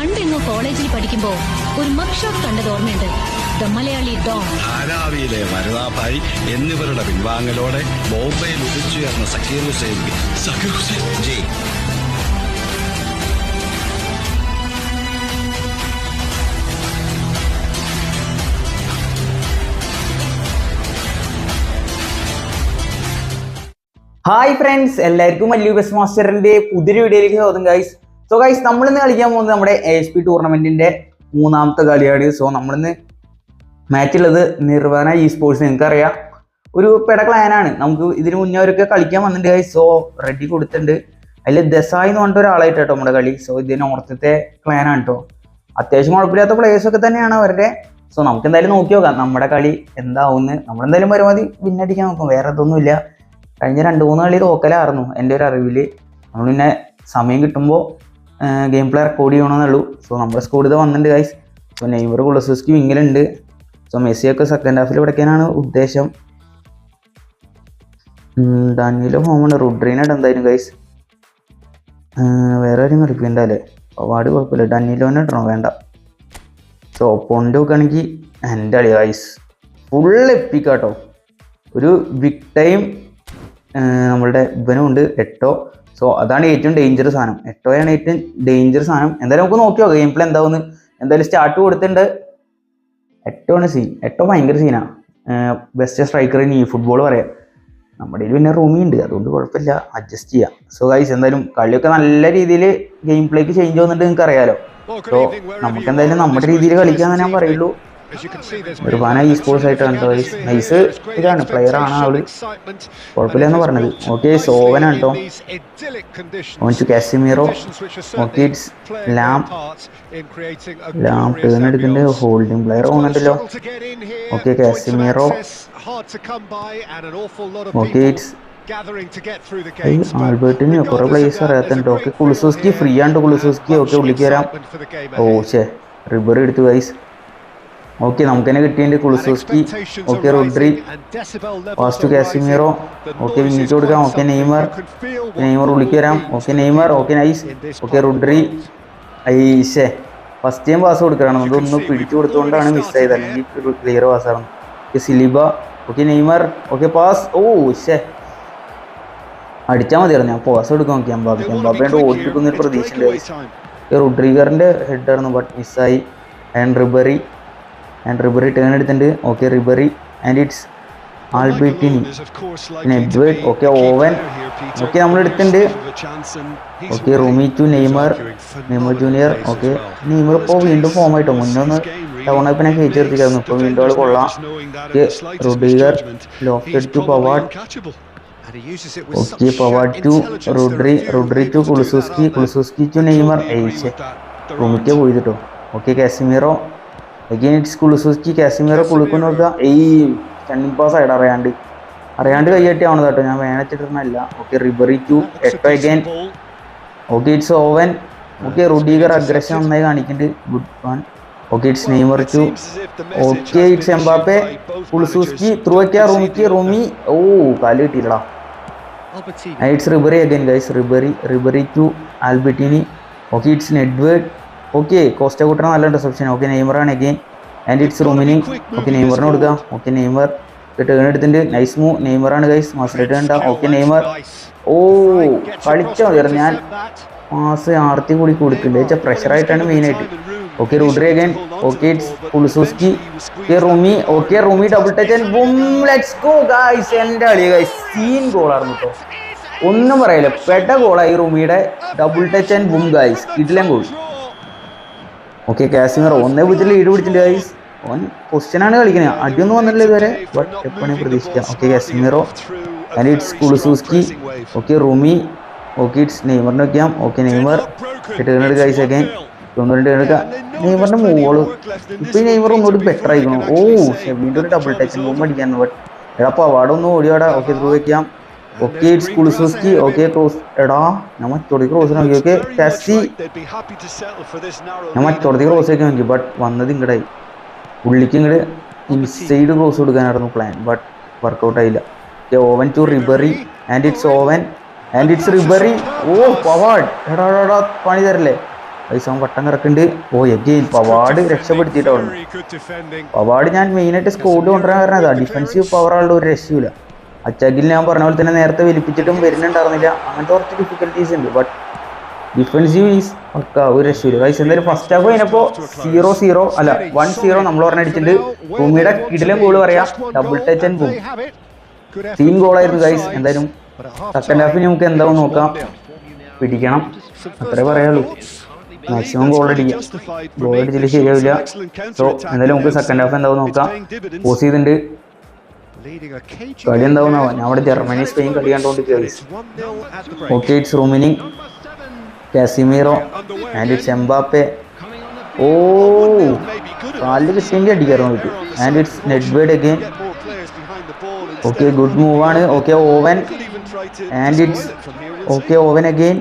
പണ്ടെങ്ങോ കോളേജിൽ പഠിക്കുമ്പോ ഒരു മക്ഷോ കണ്ടത് ഓർമ്മയുണ്ട്. ദ മലയാളി ഡോൺ ധാരാവിയിലെ വരദാഭായ് എന്നിവരുടെ പിൻവാങ്ങലോടെ ബോംബെയിൽ ഉദിച്ചുയർന്ന സക്കീർ ഹുസൈൻ സക്കീർ ഹുസൈൻ. ജയ് ഹായ് ഫ്രണ്ട്സ് എല്ലാവർക്കും മല്ലു ബസ് മാസ്റ്ററിന്റെ പുതിയൊരു വീഡിയോയിലേക്ക് സ്വാഗതം ഗൈസ് സോ ഗൈസ് നമ്മളിന്ന് കളിക്കാൻ പോകുന്നത് നമ്മുടെ എസ് പി ടൂർണമെന്റിന്റെ മൂന്നാമത്തെ കളിയാണ്. സോ നമ്മളിന്ന് മാച്ച് ഉള്ളത് നിർവഹണ ഇ സ്പോർട്സ് നിങ്ങൾക്ക് അറിയാം ഒരു പെട ക്ലാനാണ് നമുക്ക് ഇതിന് മുന്നേ അവരൊക്കെ കളിക്കാൻ വന്നിട്ടുണ്ട് ഗൈസ് സോ റെഡി കൊടുത്തിട്ടുണ്ട്. അതിൽ ദസായി എന്ന് പറഞ്ഞിട്ട് ഒരാളായിട്ട് നമ്മുടെ കളി. സോ ഇത് നോർത്തത്തെ ക്ലാനാണ് കേട്ടോ അത്യാവശ്യം കുഴപ്പമില്ലാത്ത പ്ലേയേഴ്സ് ഒക്കെ തന്നെയാണ് അവരുടെ. സോ നമുക്ക് എന്തായാലും നോക്കി നോക്കാം നമ്മുടെ കളി എന്താവുമെന്ന്. നമ്മളെന്തായാലും പരമാവധി വിന്നടിക്കാൻ നോക്കും. വേറെ ഇതൊന്നുമില്ല. കഴിഞ്ഞ രണ്ട് മൂന്ന് കളി തോക്കലായിരുന്നു എന്റെ ഒരു അറിവിൽ നമ്മൾ പിന്നെ സമയം കിട്ടുമ്പോൾ ഗെയിം പ്ലെയർ റെക്കോർഡ് ചെയ്യണമെന്നുള്ളൂ സോ നമ്മുടെ സ്കോർ ഇത് വന്നിട്ടുണ്ട് ഗൈസ് സോ നെയ്മർ കുളസൂസ്കി വിങ്ങിലുണ്ട് സോ മെസ്സിയൊക്കെ സെക്കൻഡ് ഹാഫിൽ പഠിക്കാനാണ് ഉദ്ദേശം. ഡാനിയിലെ ഫോമുണ്ട് റുഡ്രീനായിട്ട് എന്തായാലും ഗൈസ് വേറെ ആരും കളിക്കണ്ട അല്ലേ? അവാർഡ് കുഴപ്പമില്ല. ഡാനിയിലോനെ ഇടണോ? വേണ്ട. സോ ഒപ്പോണ്ട് നോക്കുകയാണെങ്കിൽ എന്റെ അളി ഗൈസ് ഫുൾ എപ്പിക്കാട്ടോ ഒരു ബിഗ് ടൈം നമ്മളുടെ ഇവനുണ്ട് എട്ടോ. സോ അതാണ് ഏറ്റവും ഡേഞ്ചർ സാധനം. എട്ടോയാണ് ഏറ്റവും ഡേഞ്ചർ സാധനം? എന്തായാലും നമുക്ക് നോക്കി നോക്കാം ഗെയിം പ്ലേ എന്താവുമെന്ന്. എന്തായാലും സ്റ്റാർട്ട് കൊടുത്തിട്ടുണ്ട്. എട്ടോ ആണ് സീൻ എട്ടോ ഭയങ്കര സീനാണ് ബെസ്റ്റ് സ്ട്രൈക്കർ ഇനി ഫുട്ബോൾ പറയാം. നമ്മുടെ ഇതിൽ പിന്നെ റൂമി ഉണ്ട് അതുകൊണ്ട് കുഴപ്പമില്ല. അഡ്ജസ്റ്റ് ചെയ്യാം. സോ ഗൈസ് എന്തായാലും കളിയൊക്കെ നല്ല രീതിയിൽ ഗെയിം പ്ലേക്ക് ചേഞ്ച് വന്നിട്ട് നിങ്ങൾക്ക് അറിയാലോ സോ നമുക്ക് എന്തായാലും നമ്മുടെ രീതിയിൽ കളിക്കാന്ന് ഞാൻ പറയുള്ളൂ. ഒരുപാട് ഈ സ്പോർട്സ് ആയിട്ടാണ് കണ്ടോ നൈസ് ഇതാണ്. പ്ലെയർ ആണ് അവൾ. കുഴപ്പമില്ല എന്ന് പറഞ്ഞത്. ഓക്കെ സോവനാണ് കേട്ടോ കാസിമീറോ ഓക്കെ ലാം ലാം ടേൺ എടുക്കുന്നുണ്ട് ഹോൾഡിംഗ് പ്ലെയർ പോകുന്നുണ്ടല്ലോ ഓക്കെ കാസിമീറോ ഓക്കെ ആൽബർട്ടിന് കുറെ പ്ലേസ് അറിയാത്തുണ്ട് ഓക്കെ കുളിസോസ്കി ഫ്രീ ആണ് കുളിസോസ്കി ഓക്കെ ഉള്ളിക്ക് വരാം. ഓ ഷേ റിബർ എടുത്തു ഗൈസ് ഓക്കെ നമുക്ക് തന്നെ കിട്ടിയിട്ടുണ്ട് Kulusevski okay Rodri fast Casemiro okay വിങ്ങിച്ച് കൊടുക്കാം. ഓക്കെ നെയ്മർ നെയ്മർ ഉള്ളിക്ക് വരാം. Okay Neymar okay nice okay Rodri ഐസെ first time pass കൊടുക്കുകയാണ്. നമുക്ക് ഒന്ന് പിടിച്ചു കൊടുത്തുകൊണ്ടാണ് മിസ്സായത് അല്ലെങ്കിൽ ക്ലിയർ പാസ്സാണ് okay സിലിബ okay Neymar okay pass oh ഷേ അടിച്ചാൽ മതിയായിരുന്നു ഞാൻ പാസ് എടുക്കാൻ നോക്കി. എംബാബി എംബാബേന്റെ ഓടിപ്പിക്കുന്ന ഒരു പ്രതീക്ഷ ഉണ്ട് റുഡ്രിഗറിന്റെ ഹെഡായിരുന്നു ബട്ട് മിസ്സായി and Ribery and Ribery turn എടുത്തിട്ടുണ്ട്. ഓക്കെ റിബറി ആൻഡ് ഇറ്റ്സ് ആൽബിറ്റിനി പിന്നെ എഡ്വേർഡ് ഓക്കെ ഓവൻ ഓക്കെ നമ്മൾ എടുത്തിട്ടുണ്ട്. Okay Rooney to Neymar Neymar junior okay Neymar ഇപ്പോൾ വീണ്ടും ഫോം ആയിട്ടോ? മുന്നേ ഒന്ന് ടൗൺ പിന്നെ കയറ്റി നിർത്തിക്കായിരുന്നു ഇപ്പോൾ വീണ്ടും ആൾ കൊള്ളാം. Okay Rudiger lofted to Pavard okay Pavard to Rodri Rodri to Kulusevski Kulusevski to Neymar ഏയ്ച്ചെ റൂമിക്ക് പോയി കേട്ടോ okay Casemiro again it's Kulusevski Casemiro കുളിക്കുന്നു ഈ റണ്ണിങ് പാസ് ആയിട്ട് അറിയാണ്ട്. അറിയാണ്ട് കൈയ്യട്ടി ആവണത് കേട്ടോ. ഞാൻ വേനച്ചിട്ടിരുന്നല്ല okay Ribery to Eto'o again okay it's Owen okay Rudiger aggression നന്നായി കാണിക്കുന്നുണ്ട് good one okay it's Neymar to okay it's Mbappe Kulusevski ത്രൂക്ക റൂമിക്ക് റൂമി ഓ കാൽ കിട്ടിയില്ലടാ. It's Ribery again guys Ribery Ribery to Albertini okay it's Nedved okay Costa കൂട്ടണ നല്ല reception okay നെയ്മറാണ് again and it's Rummenigge okay നെയ്മറിന് കൊടുക്കാം. Okay Neymar. Turn എടുത്തിട്ടുണ്ട്. Nice move നെയ്മറാണ് guys master turn okay Neymar. ഓ കളിച്ചോ? ചേർന്ന് ഞാൻ mass ആർത്തി കൂടി കൊടുക്കുന്നുണ്ട്. വെച്ചാൽ പ്രഷറായിട്ടാണ് മെയിനായിട്ട് okay Rodri again okay it's Kulusevski okay Rumi okay Rumi double touch and boom let's go guys എന്റെ കളി ഗൈസ് സീൻ ഗോളായിരുന്നു കേട്ടോ ഒന്നും പറയില്ല. പെട്ട ഗോളായി റൂമിയുടെ. Double touch and boom guys കിടിലൻ ഗോൾ ഓക്കെ കാസിമർ ഒന്നേ പൂജ്യത്തിൽ ഈട് പിടിച്ചില്ല ഗൈസ് ഓൻ പൊസിഷനാണ് കളിക്കുന്നത് അടിയൊന്നും വന്നിട്ടില്ല ഇതുവരെ. ബട്ട് എപ്പോഴും പ്രതീക്ഷിക്കാം? Okay Casemiro and it's Kulusevski okay Rumi okay it's നെയ്മറിനെ വെക്കാം. ഓക്കെ നെയ്മർ ടേണെടുക്കുക ഗൈസ് അഗൈൻ തൊണ്ണൂറ് ടേൺ എടുക്കാം നെയ്മറിന്റെ മോൾ. ഇപ്പൊ ഈ നെയ്മർ ഒന്നുകൂടി ബെറ്റർ ആയിരിക്കണം ഓ ശ്ശെ, വീണ്ടും ഒരു ഡബിൾ ടച്ച് ബോംബ് അടിക്കാൻ. ബട്ട് എടാ പവാട ഒന്ന് ഓടിയോടാ ഓക്കെ ത്രൂ വെക്കാം. Okay it's Kulusevski okay cross എടാ ഞാൻ മറ്റോടി ക്രോസ് നോക്കി ഓക്കെ ടെസ്സി ഞാൻ മറ്റോടത്തേക്ക് ക്രോസ് ഒക്കെ നോക്കി ബട്ട് വന്നത് ഇങ്ങടായി ഉള്ളിക്ക് ഇങ്ങോട്ട് ഇൻസൈഡ് ക്രോസ് കൊടുക്കാനായിരുന്നു പ്ലാൻ ബട്ട് വർക്കൗട്ട് ആയില്ല. Owen to Ribery and it's Owen and it's Ribery oh Pavard എടാ പണി തരല്ലേ? പൈസ വട്ടം കിടക്കുന്നുണ്ട് ഓ എഗെയിൻ പവാഡ് രക്ഷപ്പെടുത്തിയിട്ടാണ് പവാഡ് ഞാൻ മെയിനായിട്ട് സ്കോഡ് കൊണ്ടുവരാൻ കാരണം അതാ. ഡിഫൻസീവ് പവർ ആളുടെ ഒരു രക്ഷയില്ല അച്ചാക്കിൽ ഞാൻ പറഞ്ഞ പോലെ തന്നെ നേരത്തെ വലിപ്പിച്ചിട്ടും വരുന്നുണ്ടായിരുന്നില്ല. അങ്ങനത്തെ കുറച്ച് ഡിഫിക്കൽട്ടീസ് ഉണ്ട്. ബട്ട് ഡിഫൻസീവ് ഈസ് പക്ക ഒരു രക്ഷയില്ല? ഗൈസ് എന്തായാലും ഫസ്റ്റ് ഹാഫ് കഴിഞ്ഞപ്പോൾ സീറോ സീറോ അല്ല വൺ സീറോ നമ്മൾ പറഞ്ഞടിച്ചിട്ടുണ്ട് ഭൂമിയുടെ കിടിലും ഗോൾ പറയാം double touch and boom team ഗോളായിരുന്നു guys എന്തായാലും സെക്കൻഡ് ഹാഫിന് നമുക്ക് എന്താവും നോക്കാം. പിടിക്കണം. അത്രേ പറയുള്ളൂ മാക്സിമം ഗോൾ അടിക്കാം. ഗോൾ അടിച്ചിട്ട് ശരിയാവില്ല. സോ എന്തായാലും നമുക്ക് സെക്കൻഡ് ഹാഫ് എന്താവും നോക്കാം. പോസ് ചെയ്തിട്ടുണ്ട്. കളി എന്താവുന്നാവാ? ഞാൻ അവിടെ ജർമ്മനി സ്പെയിൻ കളി കണ്ടോണ്ടിരിക്കുക okay it's Rummenigge Casemiro and it's Mbappe ഓ കാലിൽ കിട്ടിയെങ്കിൽ അടിക്കായിരുന്നു പറ്റും and it's Nedved again okay good move ആണ്. Okay Owen and it's okay Owen again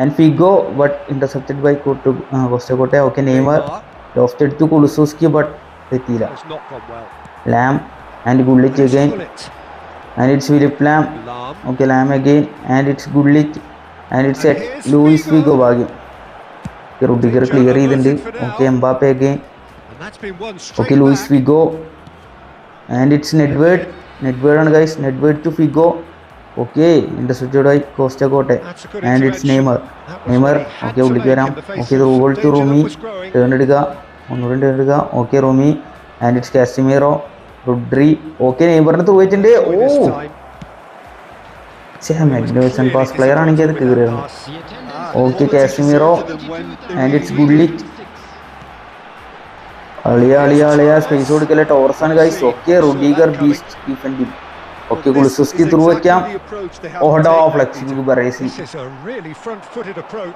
and Figo but intercepted by Kottu Costacurta okay Neymar loft എടുത്തു Kulusevski but എത്തിയില്ല. Lahm and Gullit again and it's Philipp Lahm okay Lahm again and it's Gullit and it's at Luis Figo ഭാഗ്യം Rudiger clear ചെയ്തിട്ടുണ്ട്. Okay Mbappe again okay Luis Figo and it's Nedved Nedved ആണ് guys Nedved to Figo okay intercepted by Costacurta. And it's Neymar Neymar okay ഉള്ളിക്ക് വരാം. Okay ഇത് റൂബോൾ to Rumi turn എടുക്കുക. ഒന്നുകൂടി turn എടുക്കുക. Okay Rumi and it's Casemiro Rodri. Okay നെയ്മറിന് through വെച്ചിട്ടുണ്ട് ഓ. ചേ മാഗ്നിഫിസൻ പാസ് പ്ലെയർ ആണെങ്കിൽ അത് കീറിയിരുന്നു. Okay Casemiro and it's Gullit അളിയ അളിയ അളിയ. സ്പേസ് കൊടുക്കല്ലേ ടോർസ് ആണ് guys okay Rudiger beast defending okay Kulusevski through വെക്കാം. ഓഹഡോ ഫ്ലെക്സിംഗ് ബറേസി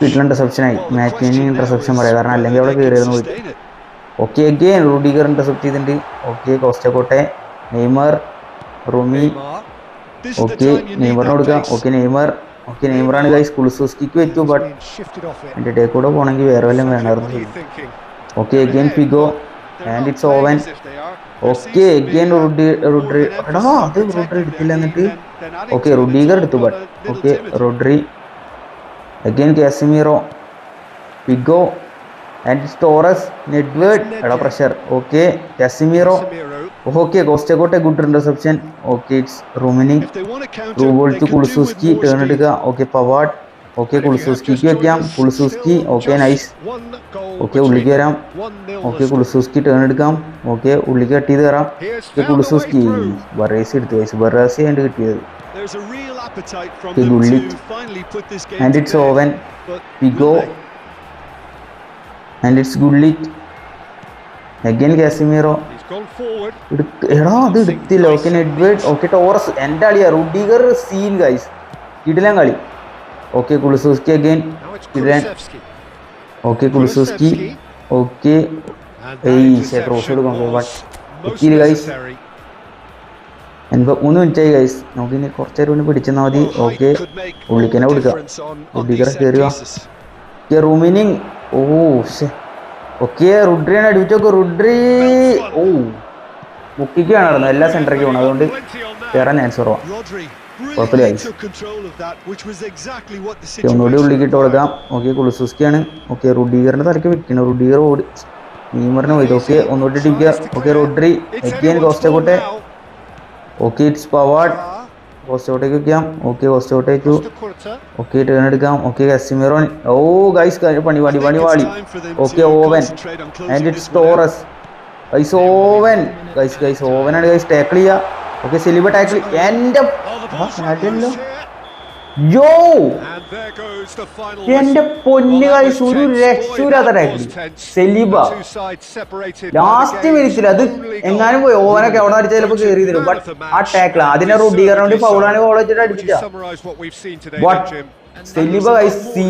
വീട്ടിൽ ഇന്റർസെപ്ഷൻ ആയി. മാറ്റിനി ഇന്റർസെപ്ഷൻ പറയാം. കാരണം അല്ലെങ്കിൽ അവിടെ കയറിയിരുന്നു പോയി. ഓക്കെ അഗെയിൻ റൂഡിഗർ ഇന്റർസെപ്റ്റ് ചെയ്തിട്ടുണ്ട്. Okay Costacurta Neymar Rumi. Okay നെയ്മറിന് കൊടുക്കാം. Okay Neymar. ഓക്കെ നെയ്മറാണ് ഗൈസ് കുളിസുസ്കിക്ക് വെച്ചു ബട്ട് എന്റെ ഡേ കൂടെ പോകണമെങ്കിൽ വേറെ വല്ലതും വേണമായിരുന്നു. Okay again Figo and it's Owen okay again റുഡി Rodri എടാ അത് റുഡ്രി എടുത്തില്ല എന്നിട്ട്. ഓക്കെ റുഡീഗർ എടുത്തു but okay Rodri again Casemiro Figo and Torres Nedved എടാ pressure okay Casemiro okay Costacurta good interception okay it's Rummenigge റൂബോൾ to Kulusevski turn എടുക്കുക. Okay Pavard okay കുളിസൂസ്കിക്ക് വെക്കാം. Kulusevski okay nice okay ഉള്ളിക്ക് വരാം. Okay Kulusevski turn എടുക്കാം. Okay ഉള്ളിക്ക് cut ചെയ്ത് കയറാം ഓക്കെ കുളിസൂസ്കി ബറേസി എടുത്ത്. വയസ്സ് ബറേസി ആയിട്ട് കിട്ടിയത്. And it's Owen Figo and it's Gullit again Casemiro എടാ അത് എടുത്തില്ല. ഓക്കെ എഡ്വേർഡ് ഓക്കെ ടോറസ് എന്റെ അളിയാ റുഡിഗർ സീൻ ഗൈസ് കിടിലൻ കളി. ഓക്കെ കുളിസൂസ്കി അഗൈൻ കിടിലൻ. ഓക്കെ കുളിസൂസ്കി ഓക്കെ ഏയ് ക്രോസ് കൊടുക്കാം ബട്ട് എത്തിയില്ല ഗൈസ് എൺപത് മൂന്ന് മിനിറ്റായി ഗൈസ് നമുക്ക് ഇനി കുറച്ച് നേരം കൂടി പിടിച്ചെന്നാൽ മതി. ഓക്കെ ഉള്ളിക്കനെ കൊടുക്കാം. റുഡിഗർ കയറുക റൂമിനിങ് ഓ ഓക്കെ റുഡ്രിയാണ് അടിപ്പിച്ചോക്കെ റുഡ്രി ഓ മുക്കിക്കാണ് നടന്നത് എല്ലാ സെന്ററേക്കും പോകണം അതുകൊണ്ട് കയറാൻ ചാൻസ് കുറവാണ് കുഴപ്പമില്ല. ഒന്നുകൂടി ഉള്ളിലേക്ക് ഇട്ട് കൊടുക്കാം. ഓക്കെ കുളിസുസ്കിയാണ്. ഓക്കെ റുഡീഗറിന്റെ തലക്ക് വെക്കണം. റുഡീഗർ ഓടി. നീമറിന് പോയി. ഓക്കെ ഒന്നുകൂടി ഓക്കെ റുഡ്രി എത്തിയാൻ കോസ്റ്റക്കോട്ടെ ഓക്കെ ഇറ്റ്സ് പവാഡ് കോസ്റ്റോട്ടേക്ക് വെക്കാം. ഓക്കെ കോസ്റ്റോട്ടേക്ക് ഓക്കെ ടേൺ എടുക്കാം. ഓക്കെ കസിമിറോൺ ഓ ഗൈസ് പണി പണി പണി വാളി okay Owen and it's Torres guys Owen guys guys ഓവനാണ് guys tackle ചെയ്യുക ഓക്കെ സെലിബ ടാക്കിൾ എന്റെ യോ. എന്റെ പൊന്നു ഗൈസ് ഒരു രക്ഷൂരാത്ത ടാക്കിൾ സെലിബ. ലാസ്റ്റ് മിനിറ്റിൽ അത് എങ്ങാനും പോയി. ഓവനൊക്കെ എവിടെ അടിച്ചാൽ ചിലപ്പോ കയറി തരും ബട്ട് ആ ടാക്കിൾ അതിനെ റുഡീകറിന് വേണ്ടി പൗളാണ് ഗോൾ വെച്ചിട്ട് അടിപ്പിച്ച. സെലിബ സീ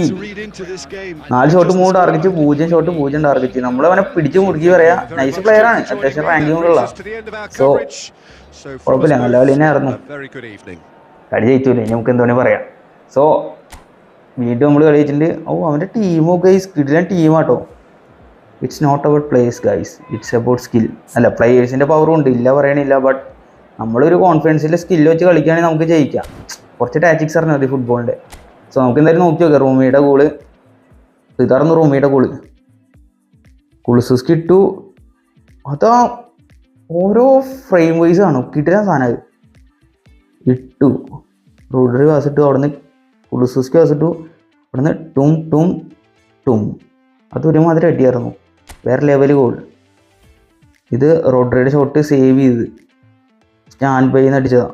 നാല് ഷോട്ട് മൂന്ന് ടാർഗറ്റ് പൂജ്യം ഷോട്ട് പൂജ്യം ടാർഗറ്റ് നമ്മൾ അവനെ പിടിച്ചു മുറുക്കി പറയാ. നൈസ് പ്ലെയർ ആണ്. അത്യാവശ്യം റാങ്കിങ് ഉള്ള സോ കുഴപ്പമില്ല. നല്ല കളി തന്നെ ആയിരുന്നു കളി ജയിച്ചൂലേ? ഇനി നമുക്ക് എന്തോ പറയാം. സോ വീണ്ടും നമ്മൾ കളി ജയിച്ചിട്ടുണ്ട് ഓ അവന്റെ ടീമോ ഗൈസ് കിടിലൻ ടീമാട്ടോ it's not about players guys it's about skill അല്ല പ്ലേയേഴ്സിന്റെ പവറും ഉണ്ട്. ഇല്ല പറയണില്ല ബട്ട് നമ്മളൊരു കോൺഫിഡൻസിന്റെ സ്കിൽ വെച്ച് കളിക്കുകയാണെങ്കിൽ നമുക്ക് ജയിക്കാം. കുറച്ച് ടാറ്റിക്സ് അറിഞ്ഞാൽ മതി ഫുട്ബോളിന്റെ സോ നമുക്ക് എന്തായാലും നോക്കി നോക്കാം. റൂമിയുടെ ഗോൾ ഇതറന്നു റൂമിയുടെ ഗോൾ കുളിസുസ്കി ഇട്ടു. അതാ ഓരോ ഫ്രെയിം വൈസ് ആണ്? കിട്ടില്ല സാധനം. ഇട്ടു. റോഡറി വാസ് ഇട്ടു. നിന്ന് പാസ് ഇട്ടു ഇവിടുന്ന് ടും ടും ടും. അത് ഒരുമാതിരി അടിയായിരുന്നു. വേറെ ലെവൽ ഗോൾ ഇത് റോഡ്രയുടെ ഷോട്ട് സേവ് ചെയ്ത് സ്റ്റാൻഡ് ബൈ നിന്ന് അടിച്ചതാ.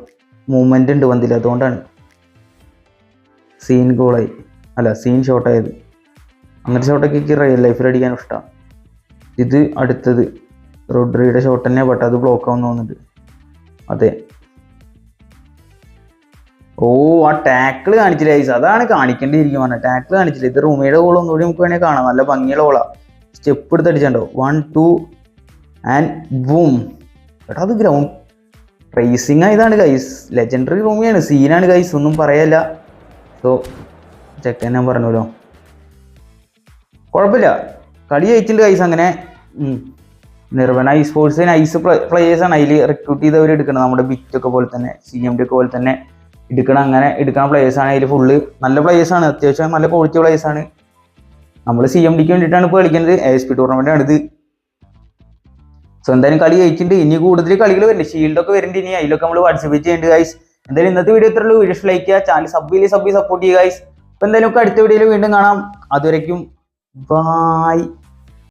മൂവ്മെന്റ് ഉണ്ട് വന്നില്ല അതുകൊണ്ടാണ്. സീൻ ഗോളായി അല്ല സീൻ ഷോട്ടായത് അങ്ങനത്തെ ഷോട്ടൊക്കെ എനിക്ക് റിയൽ ലൈഫിൽ അടിക്കാൻ ഇഷ്ടമാണ് ഇത് അടുത്തത്. റോഡ്രിയുടെ ഷോട്ട് തന്നെയാണ് പെട്ടത് ബ്ലോക്ക് ആവുന്ന തോന്നുന്നുണ്ട്. അതെ. ഓ ആ ടാക്കിൾ കാണിച്ചില്ല ഐസ് അതാണ് കാണിക്കേണ്ടിയിരിക്കും പറഞ്ഞത് ടാക്കിൾ കാണിച്ചില്ല? ഇത് റൂമിയുടെ ഗോൾ ഒന്നുകൂടി നമുക്ക് വേണമെങ്കിൽ കാണാം. നല്ല ഭംഗിയുള്ള ഗോളാ സ്റ്റെപ്പ് എടുത്ത് അടിച്ചോ വൺ ടു ആൻഡ് ബൂം എടാ അത് ഗ്രൗണ്ട് റേസിംഗ് ഇതാണ് ഗൈസ് ലെജൻഡറി റൂമിയാണ് സീനാണ് ഗൈസ് ഒന്നും പറയല്ല. സോ ചെക്കൻ ഞാൻ പറഞ്ഞല്ലോ കുഴപ്പമില്ല. കളി ജയിച്ചിട്ടുണ്ട് ഗൈസ് അങ്ങനെ. നിർവന സ്പോർട്സിന് ഐസ് പ്ലേ പ്ലേയേഴ്സാണ് അതിൽ റിക്രൂട്ട് ചെയ്തവർ എടുക്കുന്നത് നമ്മുടെ ബിറ്റൊക്കെ പോലെ തന്നെ സി എം ഡി ഒക്കെ പോലെ തന്നെ. എടുക്കണം അങ്ങനെ എടുക്കുന്ന ആണ് അതിൽ ഫുള്ള് നല്ല പ്ലേയേഴ്സാണ് അത്യാവശ്യം നല്ല ക്വാളിറ്റി ആണ്. നമ്മൾ സി എം ഡിക്ക് വേണ്ടിയിട്ടാണ് ഇപ്പോൾ കളിക്കുന്നത്. എ എസ് പി ടൂർണമെന്റ് ആണിത് സോ എന്തായാലും കളി ജയിച്ചിട്ടുണ്ട്. ഇനി കൂടുതൽ കളികൾ വരുന്നുണ്ട് ഷീൽഡൊക്കെ വരുന്നുണ്ട് ഇനി. അതിലൊക്കെ നമ്മൾ പാർട്ടിസിപ്പേറ്റ് ചെയ്യുന്നുണ്ട് ഗൈസ് എന്തായാലും ഇന്നത്തെ വീഡിയോ ഇത്രയുള്ളൂ വീഡിയോ ലൈക്ക് ചെയ്യുക ചാനൽ സബ് ചെയ്ത് സബ് സപ്പോർട്ട് ചെയ്യുക ഗൈസ് അപ്പോൾ എന്തായാലും അടുത്ത വീഡിയോയിൽ വീണ്ടും കാണാം. അതുവരയ്ക്കും ബായ്